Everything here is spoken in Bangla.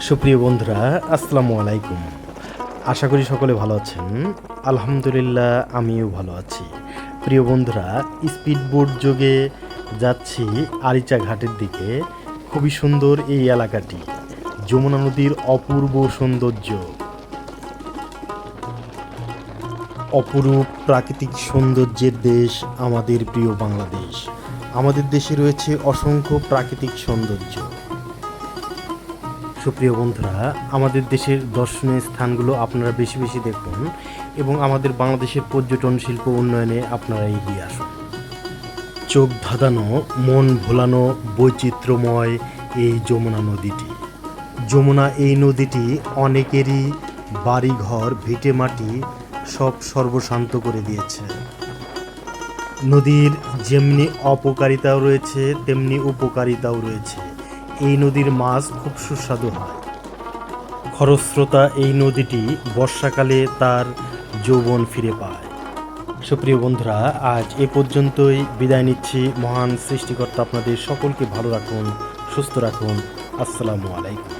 সুপ্রিয় বন্ধুরা, আসসালামু আলাইকুম। আশা করি সকলে ভালো আছেন। আলহামদুলিল্লাহ, আমিও ভালো আছি। প্রিয় বন্ধুরা, স্পিডবোট যোগে যাচ্ছি আরিচা ঘাটের দিকে। খুবই সুন্দর এই এলাকাটি। যমুনা নদীর অপূর্ব সৌন্দর্য। অপরূপ প্রাকৃতিক সৌন্দর্যের দেশ আমাদের প্রিয় বাংলাদেশ। আমাদের দেশে রয়েছে অসংখ্য প্রাকৃতিক সৌন্দর্য। সুপ্রিয় বন্ধুরা, আমাদের দেশের দর্শনীয় স্থানগুলো আপনারা বেশি বেশি দেখুন এবং আমাদের বাংলাদেশের পর্যটন শিল্প উন্নয়নে আপনারা এগিয়ে আসুন। চোখ ধাঁধানো, মন ভোলানো, বৈচিত্র্যময় এই যমুনা নদীটি। যমুনা এই নদীটি অনেকেরই বাড়িঘর ভিটেমাটি সব সর্বশান্ত করে দিয়েছে। নদীর যেমনি অপকারিতাও রয়েছে, তেমনি উপকারিতাও রয়েছে। এই নদীর মাছ খুব সুস্বাদু হয়। খরস্রোতা এই নদীটি বর্ষাকালে তার যৌবন ফিরে পায়। সুপ্রিয় বন্ধুরা, আজ এ পর্যন্তই বিদায় নিচ্ছি। মহান সৃষ্টিকর্তা আপনাদের সকলকে ভালো রাখুন, সুস্থ রাখুন। আসসালামু আলাইকুম।